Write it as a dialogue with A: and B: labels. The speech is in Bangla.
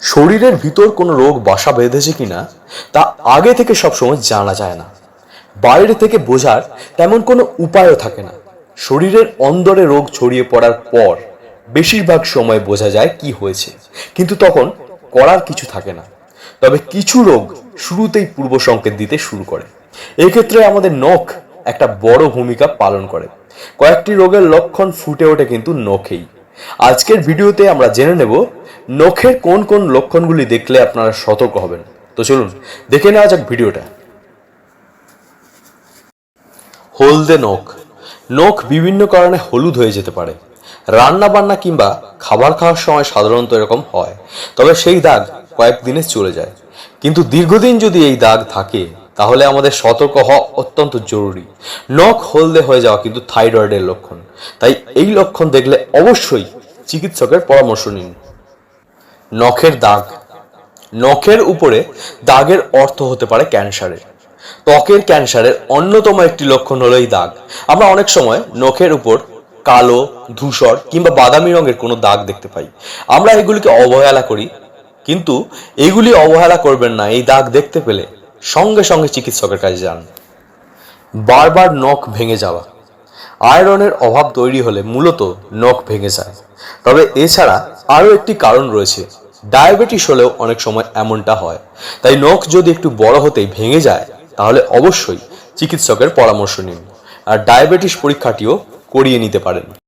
A: শরীরের ভিতর কোনো রোগ বাসা বেঁধেছে কিনা, তা আগে থেকে সবসময় জানা যায় না। বাইরে থেকে বোঝার তেমন কোনো উপায়ও থাকে না। শরীরের অন্দরে রোগ ছড়িয়ে পড়ার পর বেশিরভাগ সময় বোঝা যায় কি হয়েছে, কিন্তু তখন করার কিছু থাকে না। তবে কিছু রোগ শুরুতেই পূর্ব সংকেত দিতে শুরু করে। এক্ষেত্রে আমাদের নখ একটা বড় ভূমিকা পালন করে। কয়েকটি রোগের লক্ষণ ফুটে ওঠে কিন্তু নখেই। আজকের ভিডিওতে আমরা জেনে নেব নখের কোন কোন লক্ষণগুলি দেখলে আপনারা সতর্ক হবেন। তো চলুন, দেখে নেওয়া যাক ভিডিওটা। হলদে নখ। নখ বিভিন্ন কারণে হলুদ হয়ে যেতে পারে। রান্না বান্না কিংবা খাবার খাওয়ার সময় সাধারণত এরকম হয়। তবে সেই দাগ কয়েকদিনে চলে যায়। কিন্তু দীর্ঘদিন যদি এই দাগ থাকে তাহলে আমাদের সতর্ক হওয়া অত্যন্ত জরুরি। নখ হলদে হয়ে যাওয়া কিন্তু থাইরয়েডের লক্ষণ। তাই এই লক্ষণ দেখলে অবশ্যই চিকিৎসকের পরামর্শ নিন। নখের দাগ। নখের উপরে দাগের অর্থ হতে পারে ক্যান্সারের। ত্বকের ক্যান্সারের অন্যতম একটি লক্ষণ হলো এই দাগ। আমরা অনেক সময় নখের উপর কালো, ধূসর কিংবা বাদামি রঙের কোনো দাগ দেখতে পাই। আমরা এগুলিকে অবহেলা করি, কিন্তু এগুলি অবহেলা করবেন না। এই দাগ দেখতে পেলে সঙ্গে সঙ্গে চিকিৎসকের কাছে যান। বারবার নখ ভেঙে যাওয়া। আয়রনের অভাব তৈরি হলে মূলত নখ ভেঙে যায়। তবে এছাড়া আরও একটি কারণ রয়েছে। ডায়াবেটিস হলেও অনেক সময় এমনটা হয়। তাই নখ যদি একটু বড় হতেই ভেঙে যায়, তাহলে অবশ্যই চিকিৎসকের পরামর্শ নিন। আর ডায়াবেটিস পরীক্ষাটিও করিয়ে নিতে পারেন।